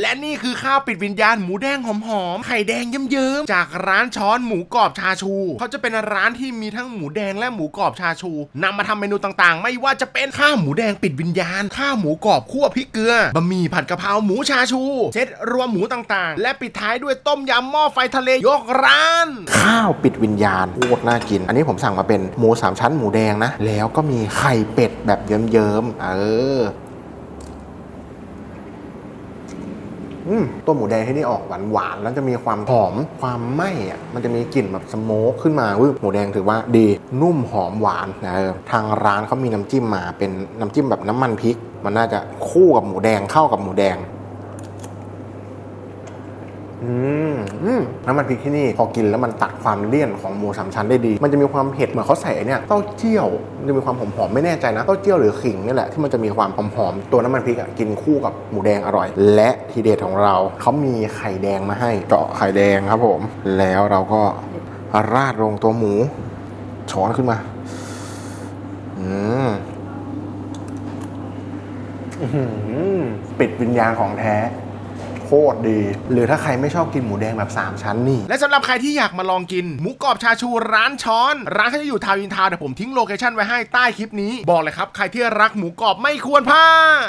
และนี่คือข้าวปิดวิญญาณหมูแดงหอมๆ ไข่แดงเยิ้มๆ จากร้านช้อนหมูกรอบชาชู เขาจะเป็นร้านที่มีทั้งหมูแดงและหมูกรอบชาชูนำมาทำเมนูต่างๆ ไม่ว่าจะเป็นข้าวหมูแดงปิดวิญญาณ ข้าวหมูกรอบคั่วพริกเกลือ บะหมี่ผัดกะเพราหมูชาชู เซตรวมหมูต่างๆ และปิดท้ายด้วยต้มยำหม้อไฟทะเลยกร้าน ข้าวปิดวิญญาณโคตรน่ากิน อันนี้ผมสั่งมาเป็นหมูสามชั้นหมูแดงนะ แล้วก็มีไข่เป็ดแบบเยิ้มๆ เออ อืม ตัวหมูแดงที่นี่ออกหวานหวานแล้วจะมีความหอมความไหม้อะมันจะมีกลิ่นแบบสโมกขึ้นมาหมูแดงถือว่าดีนุ่มหอมหวานนะทางร้านเขามีน้ำจิ้มมาเป็นน้ำจิ้มแบบน้ำมันพริก มันน่าจะคู่กับหมูแดงเข้ากับหมูแดงอืม น้ำมันพริกที่นี่พอกินแล้วมันตัดความเลี่ยนของหมูสามชั้นได้ดี มันจะมีความเผ็ดเหมือนเขาใส่เนี่ยเต้าเจี้ยวมันจะมีความหอมๆไม่แน่ใจนะเต้าเจี้ยวหรือขิงนี่แหละที่มันจะมีความหอมๆตัวน้ำมันพริกอะกินคู่กับหมูแดงอร่อย และทีเด็ดของเราเขามีไข่แดงมาให้เจาะไข่แดงครับผม แล้วเราก็ราดลงตัวหมูช้อนขึ้นมา อืมอื้อหือปิดวิญญาณของแท้ โคตรดี หรือถ้าใครไม่ชอบกินหมูแดงแบบ 3 ชั้นนี่ และสำหรับใครที่อยากมาลองกิน หมูกรอบชาชูร้านช้อน ร้านเขาจะอยู่ทาวน์อินทาวน์เดี๋ยวผมทิ้งโลเคชั่นไว้ให้ใต้คลิปนี้ บอกเลยครับ ใครที่รักหมูกรอบไม่ควรพลาด